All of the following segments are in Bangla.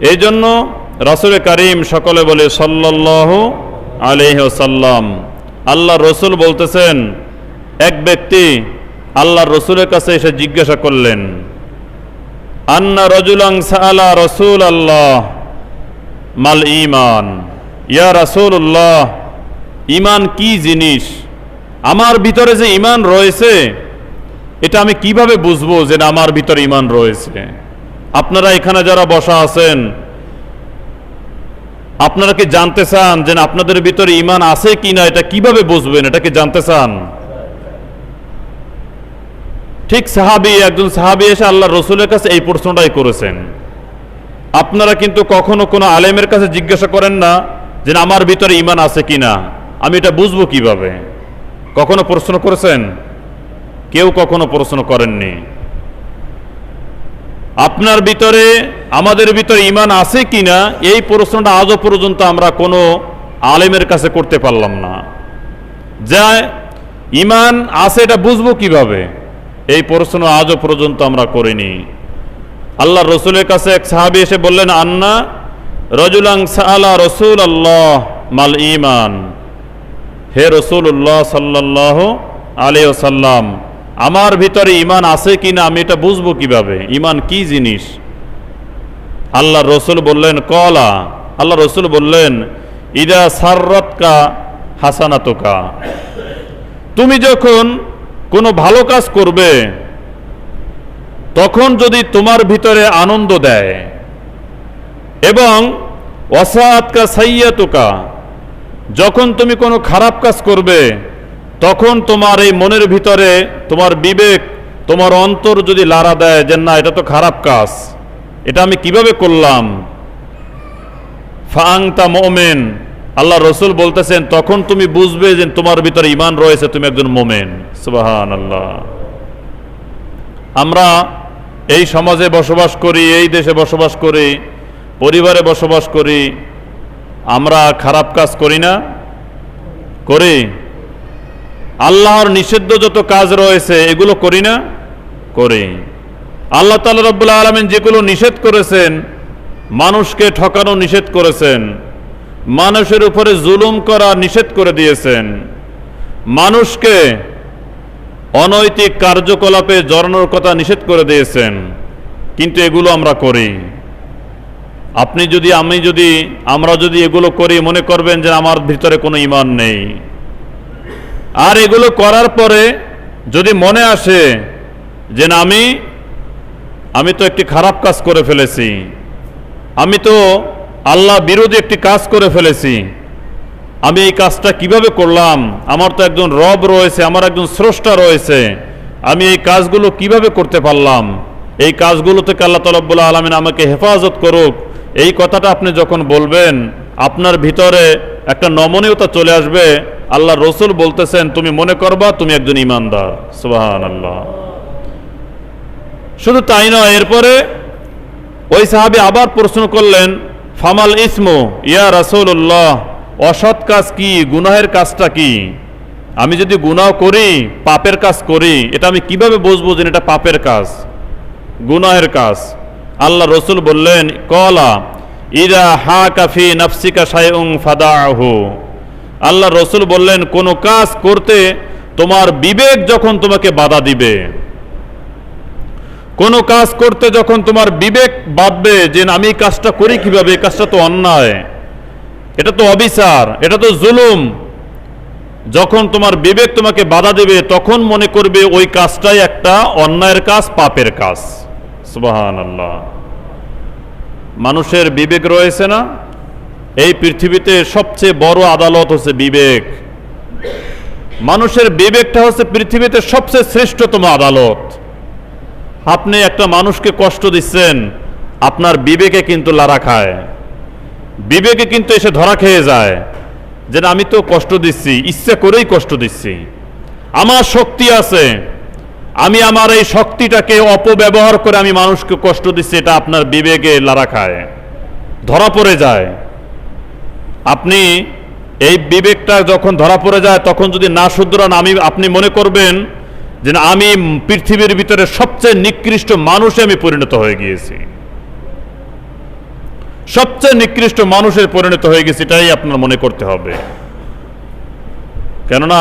এই জন্য রসুল করিম সকলে বলে সাল্লাহ আলহ্লাম আল্লাহ রসুল বলতেছেন, এক ব্যক্তি আল্লাহ রসুলের কাছে এসে জিজ্ঞাসা করলেন, আন্না রজুলাং সালা রসুল আল্লাহ মাল ইমান ইয়া রাসূলুল্লাহ ইমান কি জিনিস? আমার ভিতরে যে ইমান রয়েছে, এটা আমি কীভাবে বুঝব যে আমার ভিতরে ইমান রয়েছে? আপনারা এখানে যারা বসা আছেন, আপনারা কি জানতে চান যে আপনাদের ভিতরে ইমান আছে কি না এটা কীভাবে বুঝবেন? এটা কি জানতে চান? ঠিক সাহাবি, একজন সাহাবি এসে আল্লাহ রসুলের কাছে এই প্রশ্নটাই করেছেন। আপনারা কিন্তু কখনো কোনো আলেমের কাছে জিজ্ঞাসা করেন না যে আমার ভিতরে ইমান আছে কি না আমি এটা বুঝব কীভাবে? কখনো প্রশ্ন করেছেন? কেউ কখনো প্রশ্ন করেননি। আপনার ভিতরে, আমাদের ভিতরে ইমান আছে কি না এই প্রশ্নটা আজও পর্যন্ত আমরা কোনো আলেমের কাছে করতে পারলাম না। যা ইমান আছে এটা বুঝব কীভাবে? এই প্রশ্ন আজও পর্যন্ত আমরা করিনি। আল্লাহ রসুলের কাছে এক সাহাবি এসে বললেন, আন্না রজুলাং সালা রসুল আল্লাহ মাল ইমান হে রসুল্লাহ সাল্লাহ আলী সাল্লাম আমার ভিতরে ইমান আছে কি না আমি এটা বুঝব কীভাবে? ইমান কি জিনিস? আল্লাহ রসুল বললেন, কলা। আল্লাহ রসুল বললেন, ইদা সাররতকা হাসানাতকা। তুমি যখন কোনো ভালো কাজ করবে, তখন যদি তোমার ভিতরে আনন্দ দেয় এবং অসাতকা সাইয়াতুকা যখন তুমি কোনো খারাপ কাজ করবে তখন তোমার এই মনের ভিতরে তোমার বিবেক, তোমার অন্তর যদি লাড়া দেয় যে না, এটা তো খারাপ কাজ, এটা আমি কীভাবে করলাম? ফাংতা মোমেন। আল্লাহ রসুল বলতেছেন, তখন তুমি বুঝবে যে তোমার ভিতরে ইমান রয়েছে, তুমি একজন মোমেন। সুবাহান আল্লাহ আমরা এই সমাজে বসবাস করি, এই দেশে বসবাস করি, পরিবারে বসবাস করি, আমরা খারাপ কাজ করি না? করি। আল্লাহর নিষিদ্ধ যত কাজ রয়েছে, এগুলো করি না? করি। আল্লাহ তালা রব্বুল্লা আলমিন যেগুলো নিষেধ করেছেন, মানুষকে ঠকানো নিষেধ করেছেন, মানুষের উপরে জুলুম করা নিষেধ করে দিয়েছেন, মানুষকে অনৈতিক কার্যকলাপে জড়ানোর কথা নিষেধ করে দিয়েছেন, কিন্তু এগুলো আমরা করি। আপনি যদি, আমি যদি, আমরা যদি এগুলো করি, মনে করবেন যে আমার ভিতরে কোনো ইমান নেই। আর এগুলো করার পরে যদি মনে আসে যে না, আমি আমি তো একটি খারাপ কাজ করে ফেলেছি, আমি তো আল্লাহ বিরোধী একটি কাজ করে ফেলেছি, আমি এই কাজটা কীভাবে করলাম, আমার তো একজন রব রয়েছে, আমার একজন স্রষ্টা রয়েছে, আমি এই কাজগুলো কীভাবে করতে পারলাম, এই কাজগুলো থেকে আল্লাহ তলব্বুল্লা আলমিন আমাকে হেফাজত করুক, এই কথাটা আপনি যখন বলবেন, আপনার ভিতরে একটা নমনীয়তা চলে আসবে। আল্লাহ রসুল বলতেছেন, তুমি মনে করবা তুমি একজন ইমানদার। সুবাহান আল্লাহ শুধু তাই নয়, এরপরে ওই সাহাবি আবার প্রশ্ন করলেন, ফামাল ইসমু ইয়া রাসূলুল্লাহ, অসৎ কাজ কি, গুনাহের কাজটা কি? আমি যদি গুনাহ করি, পাপের কাজ করি, এটা আমি কীভাবে বুঝব যে এটা পাপের কাজ, গুনাহের কাজ? আল্লাহ রসুল বললেন, কলা ইরা হা কাফি নাফসিকা সাইউং ফাদাহু আল্লাহ রসুল বললেন, কোনো কাজ করতে তোমার বিবেক যখন তোমাকে বাধা দিবে, কোনো কাজ করতে যখন তোমার বিবেক বাঁধবে যে আমি কাজটা করি কীভাবে কাজটা তো অন্যায়, এটা তো অবিচার, এটা তো জুলুম। যখন তোমার বিবেক তোমাকে বাধা দেবে, তখন মনে করবে ওই কাজটাই একটা অন্যায়ের কাজ, পাপের কাজ। সুবাহান আল্লাহ মানুষের বিবেক রয়েছে না? এই পৃথিবীতে সবচেয়ে বড় আদালত হচ্ছে বিবেক। মানুষের বিবেকটা হচ্ছে পৃথিবীতে সবচেয়ে শ্রেষ্ঠতম আদালত। আপনি একটা মানুষকে কষ্ট দিচ্ছেন, আপনার বিবেকে কিন্তু লারা খায়। বিবেকে কিন্তু এসে ধরা খেয়ে যায়, যে আমি তো কষ্ট দিচ্ছি, ইচ্ছে করেই কষ্ট দিচ্ছি। আমার শক্তি আছে আমি আমার এই শক্তিটাকে অপব্যবহার করে আমি মানুষকে কষ্ট দিচ্ছি, এটা আপনার বিবেকে লারা খায়, ধরা পড়ে যায়। আপনি এই বিবেকটা যখন ধরা পড়ে যায়, তখন যদি না শুধরান, আমি, আপনি মনে করবেন যে আমি পৃথিবীর ভিতরে সবচেয়ে নিকৃষ্ট মানুষে আমি পরিণত হয়ে গিয়েছি। সবচেয়ে নিকৃষ্ট মানুষের পরিণত হয়ে গেছি, এটাই আপনার মনে করতে হবে। কেননা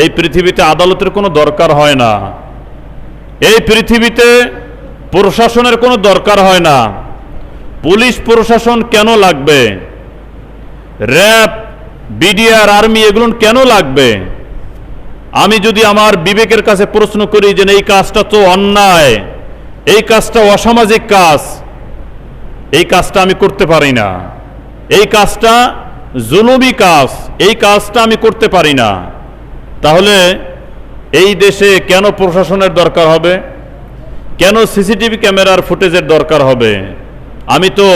এই পৃথিবীতে আদালতের কোনো দরকার হয় না। এই পৃথিবীতে প্রশাসনের কোনো দরকার হয় না। পুলিশ প্রশাসন কেন লাগবে? র্যাব, বিডিআর, আর্মি এগুলো কেন লাগবে? আমি যদি আমার বিবেকের কাছে প্রশ্ন করি যে এই কাজটা তো অন্যায়, এই কাজটা অসামাজিক কাজ, এই কাজটা আমি করতে পারি না। এই কাজটা জুলুমি কাজ, এই কাজটা আমি করতে পারি না। তাহলে এই দেশে কেন প্রশাসনের দরকার হবে? কেন সিসিটিভি ক্যামেরার ফুটেজের দরকার হবে? আমি তো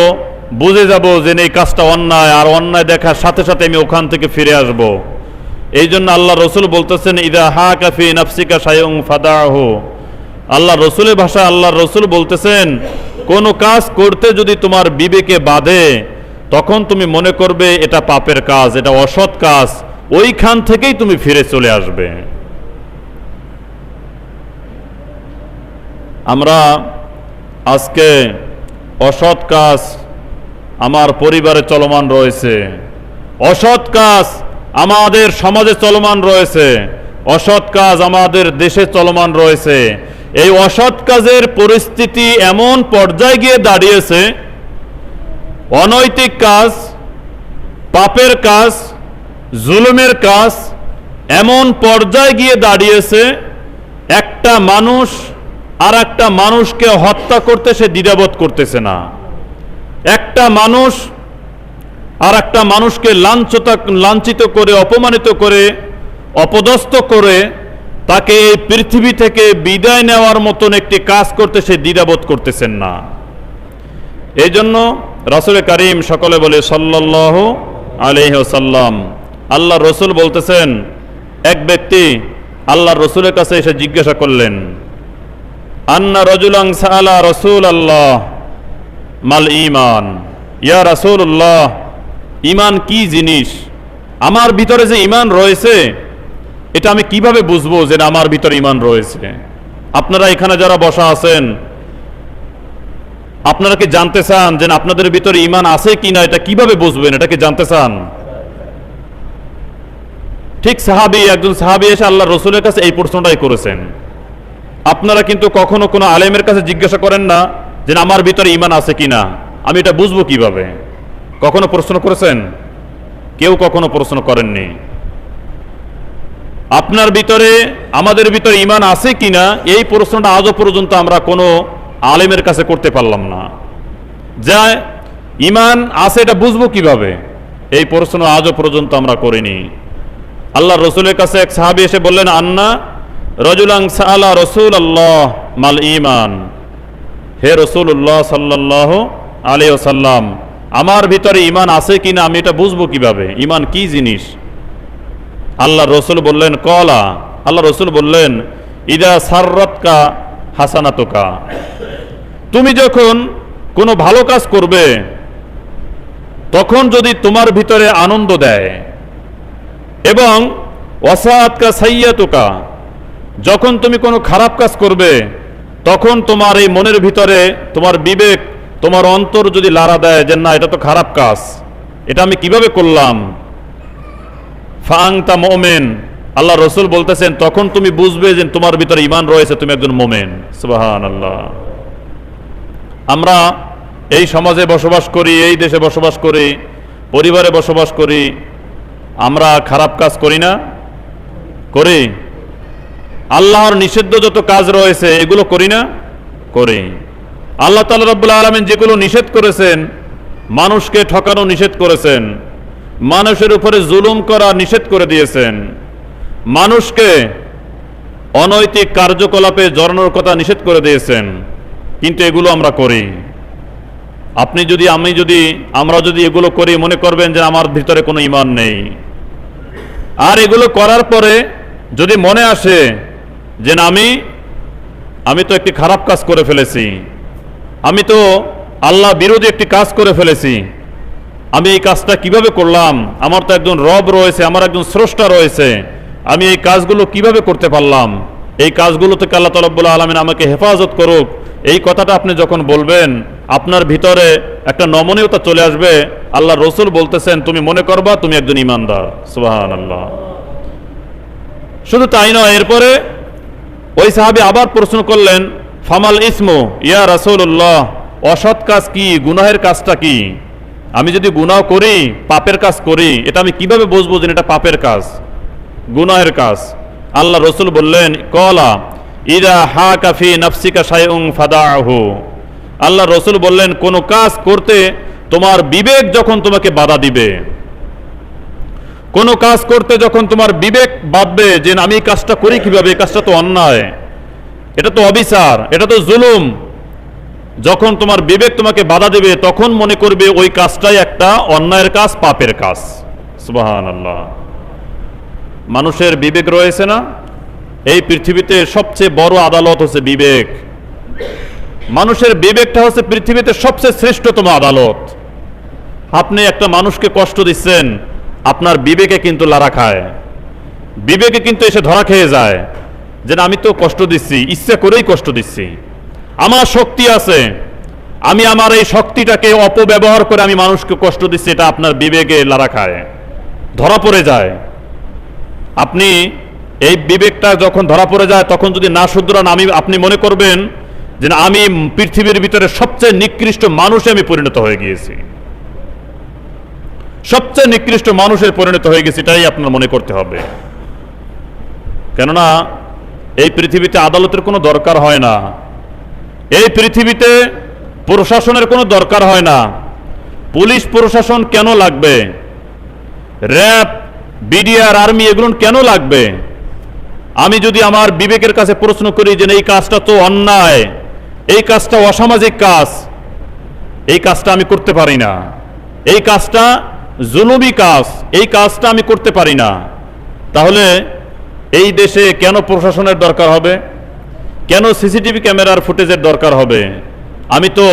বুঝে যাব যে এই কাজটা অন্যায়, আর অন্যায় দেখার সাথে সাথে আমি ওখান থেকে ফিরে আসব। এই জন্য আল্লাহ রসুল বলতেছেন, ইদা হা কাফি নাফসিকা সায়ং ফাদাহ। আল্লাহ রসুলের ভাষা আল্লাহ রসুল বলতেছেন, কোনো কাজ করতে যদি তোমার বিবেকে বাধে, তখন তুমি মনে করবে এটা পাপের কাজ, এটা অসৎ কাজ। ওইখান থেকেই তুমি ফিরে চলে আসবে। আমরা আজকে অসৎ কাজ আমার পরিবারে চলমান রয়েছে। অসৎ কাজ আমাদের সমাজে চলমান রয়েছে। অসৎ কাজ আমাদের দেশে চলমান রয়েছে। এই অসৎ কাজের পরিস্থিতি এমন পর্যায়ে গিয়ে দাঁড়িয়েছে, অনৈতিক কাজ, পাপের কাজ জুলুমের কাজ এমন পর্যায়ে গিয়ে দাঁড়িয়েছে, একটা মানুষ আর একটা মানুষকে হত্যা করতে সে দ্বিধাবোধ করতেছে না। একটা মানুষ আর একটা মানুষকে লাঞ্ছতা, লাঞ্ছিত করে, অপমানিত করে, অপদস্থ করে, তাকে এই পৃথিবী থেকে বিদায় নেওয়ার মতন একটি কাজ করতে সে দ্বিধাবোধ করতেছেন না। এই জন্য রাসুল করিম সকলে বলে সাল্লাহ আলহ্লাম আল্লাহ রসুল বলতেছেন, এক ব্যক্তি আল্লাহ রসুলের কাছে এসে জিজ্ঞাসা করলেন, আন্না রজুলাং সালা রসুল আল্লাহ মাল ইমান ইয়া রাসূলুল্লাহ ইমান কি জিনিস? আমার ভিতরে যে ইমান রয়েছে, এটা আমি কীভাবে বুঝব যে আমার ভিতরে ইমান রয়েছে? আপনারা এখানে যারা বসা আছেন, আপনারা কি জানতে চান যে আপনাদের ভিতরে ইমান আছে কি না এটা কীভাবে বুঝবেন? এটাকে জানতে চান? ঠিক সাহাবি, একজন সাহাবি এসে আল্লাহ রসুলের কাছে এই প্রশ্নটাই করেছেন। আপনারা কিন্তু কখনো কোনো আলেমের কাছে জিজ্ঞাসা করেন না যে আমার ভিতরে ইমান আছে কিনা। আমি এটা বুঝব কীভাবে? কখনো প্রশ্ন করেছেন? কেউ কখনো প্রশ্ন করেননি। আপনার ভিতরে, আমাদের ভিতরে ইমান আছে কিনা, এই প্রশ্নটা আজও পর্যন্ত আমরা কোনো আলেমের কাছে করতে পারলাম না। যা ইমান আছে এটা বুঝব কীভাবে? এই প্রশ্ন আজও পর্যন্ত আমরা করিনি। আল্লাহ রসুলের কাছে এক সাহাবি এসে বললেন, আন্না রজুলাং সালা রসুল আল্লাহ মাল ইমান হে রসুল্লাহ সাল্লাহ আলী ওসাল্লাম আমার ভিতরে ইমান আছে কিনা আমি এটা বুঝব কীভাবে? ইমান কি জিনিস? আল্লাহ রসুল বললেন, কলা। আল্লাহ রসুল বললেন, ইদা সাররতকা হাসানাতকা। তুমি যখন কোনো ভালো কাজ করবে, তখন যদি তোমার ভিতরে আনন্দ দেয় এবং অসাহাতকা সাইয়াতুকা যখন তুমি কোনো খারাপ কাজ করবে, তখন তোমার এই মনের ভিতরে তোমার বিবেক, তোমার অন্তর যদি লাড়া দেয় যে না, এটা তো খারাপ কাজ, এটা আমি কীভাবে করলাম? ফাংতা মোমেন আল্লাহ রসুল বলতেছেন, তখন তুমি বুঝবে যে তোমার ভিতরে ইমান রয়েছে, তুমি একজন মোমেন। সুবাহান আল্লাহ আমরা এই সমাজে বসবাস করি, এই দেশে বসবাস করি, পরিবারে বসবাস করি আমরা খারাপ কাজ করি না, করি। আল্লাহর নিষিদ্ধ যত কাজ রয়েছে, এগুলো করি না, করি। আল্লাহ তালা রব্বুল্লা আলমিন যেগুলো নিষেধ করেছেন, মানুষকে ঠকানো নিষেধ করেছেন, মানুষের উপরে জুলুম করা নিষেধ করে দিয়েছেন, মানুষকে অনৈতিক কার্যকলাপে জড়ানোর কথা নিষেধ করে দিয়েছেন, কিন্তু এগুলো আমরা করি। আপনি যদি, আমি যদি, আমরা যদি এগুলো করি, মনে করবেন যে আমার ভিতরে কোনো ইমান নেই। আর এগুলো করার পরে যদি মনে আসে যে না, আমি আমি তো একটি খারাপ কাজ করে ফেলেছি, আমি তো আল্লাহ বিরোধী একটি কাজ করে ফেলেছি, আমি এই কাজটা কীভাবে করলাম, আমার তো একজন রব রয়েছে, আমার একজন স্রষ্টা রয়েছে, আমি এই কাজগুলো কীভাবে করতে পারলাম, এই কাজগুলো থেকে আল্লাহ তলব্বুল্লাহ আলমিন আমাকে হেফাজত করুক এই কথাটা আপনি যখন বলবেন, আপনার ভিতরে একটা নমনীয়তা চলে আসবে। আল্লাহ রসুল বলতেছেন, তুমি মনে করবা তুমি একজন ইমানদার। সুবাহান আল্লাহ শুধু তাই নয়, এরপরে ওই সাহাবি আবার প্রশ্ন করলেন, ফামাল ইসমু ইয়া রাসূলুল্লাহ, অসৎ কাজ কি, গুনাহের কাজটা কি? আমি যদি গুনাহ করি, পাপের কাজ করি, এটা আমি কীভাবে বুঝব যে এটা পাপের কাজ, গুনাহের কাজ? আল্লাহ রসুল বললেন, কলা ইদা হা কাফি নাফসিকা সায়ং ফাদাহু আল্লাহ রসুল বললেন, কোনো কাজ করতে তোমার বিবেক যখন তোমাকে বাধা দিবে, কোনো কাজ করতে যখন তোমার বিবেক বাঁধবে যে আমি এই কাজটা করি কীভাবে, এই কাজটা তো অন্যায়, এটা তো অবিচার, এটা তো জুলুম, যখন তোমার বিবেক তোমাকে বাধা দেবে, তখন মনে করবে ওই কাজটাই একটা অন্যায়ের কাজ, পাপের কাজ। সুবাহান আল্লাহ মানুষের বিবেক রয়েছে না? এই পৃথিবীতে সবচেয়ে বড় আদালত হচ্ছে বিবেক। মানুষের বিবেকটা হচ্ছে পৃথিবীতে সবচেয়ে শ্রেষ্ঠতম আদালত। আপনি একটা মানুষকে কষ্ট দিচ্ছেন, আপনার বিবেকে কিন্তু লারা খায়। বিবেকে কিন্তু এসে ধরা খেয়ে যায়, যে আমি তো কষ্ট দিচ্ছি, ইচ্ছা করেই কষ্ট দিচ্ছি। আমার শক্তি আছে, আমি আমার এই শক্তিটাকে অপব্যবহার করে আমি মানুষকে কষ্ট দিচ্ছি, এটা আপনার বিবেকে লারা খায়, ধরা পড়ে যায়। আপনি এই বিবেকটা যখন ধরা পড়ে যায়, তখন যদি না শুধরান, আমি, আপনি মনে করবেন যে আমি পৃথিবীর ভিতরে সবচেয়ে নিকৃষ্ট মানুষে আমি পরিণত হয়ে গিয়েছি। সবচেয়ে নিকৃষ্ট মানুষের পরিণত হয়ে গেছে, এটাই আপনার মনে করতে হবে। কেননা, এই পৃথিবীতে আদালতের কোনো দরকার হয় না। এই পৃথিবীতে প্রশাসনের কোনো দরকার হয় না। পুলিশ প্রশাসন কেন লাগবে? র্যাব, বিডিআর, আর্মি, এগুলো কেন লাগবে? আমি যদি আমার বিবেকের কাছে প্রশ্ন করি যে এই কাজটা তো অন্যায়, এই কাজটা অসামাজিক কাজ, এই কাজটা আমি করতে পারি না, এই কাজটা জুলুমি কাজ, এই কাজটা আমি করতে পারি না, তাহলে এই দেশে কেন প্রশাসনের দরকার হবে? কেন সিসিটিভি ক্যামেরার ফুটেজের দরকার হবে? আমি তো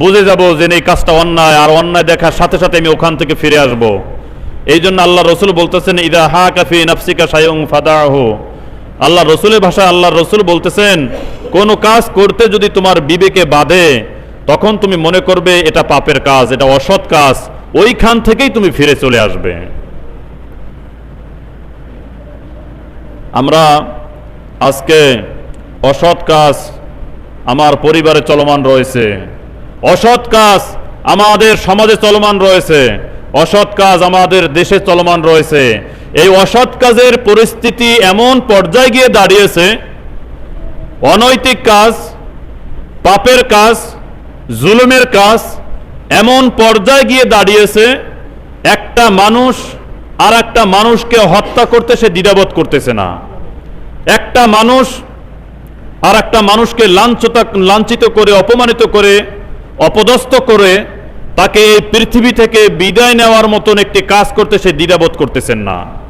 বুঝে যাব যে এই কাজটা অন্যায়, আর অন্যায় দেখার সাথে সাথে আমি ওখান থেকে ফিরে আসব। এই জন্য আল্লাহ রসুল বলতেছেন, ইদা হা কাফি নাফসিকা সায়ং ফাদাহ। আল্লাহ রসুলের ভাষায় আল্লাহ রসুল বলতেছেন, কোনো কাজ করতে যদি তোমার বিবেকে বাধে, তখন তুমি মনে করবে এটা পাপের কাজ, এটা অসৎ কাজ, ওইখান থেকেই তুমি ফিরে চলে আসবে। আমরা আজকে অসৎ কাজ আমার পরিবারে চলমান রয়েছে, অসৎ কাজ আমাদের সমাজে চলমান রয়েছে, অসৎ কাজ আমাদের দেশে চলমান রয়েছে এই অসৎ কাজের পরিস্থিতি এমন পর্যায়ে গিয়ে দাঁড়িয়েছে, অনৈতিক কাজ, পাপের কাজ, জুলুমের কাজ, এমন পর্যায়ে গিয়ে দাঁড়িয়েছে, একটা মানুষ আর একটা মানুষকে হত্যা করতে সে দ্বিধাবোধ করতেছে না। একটা মানুষ আর একটা মানুষকে লাঞ্ছতা, লাঞ্ছিত করে, অপমানিত করে, অপদস্থ করে, তাকে পৃথিবী থেকে বিদায় নেওয়ার মতন একটি কাজ করতে সে দ্বিধাবোধ করতেছেন না।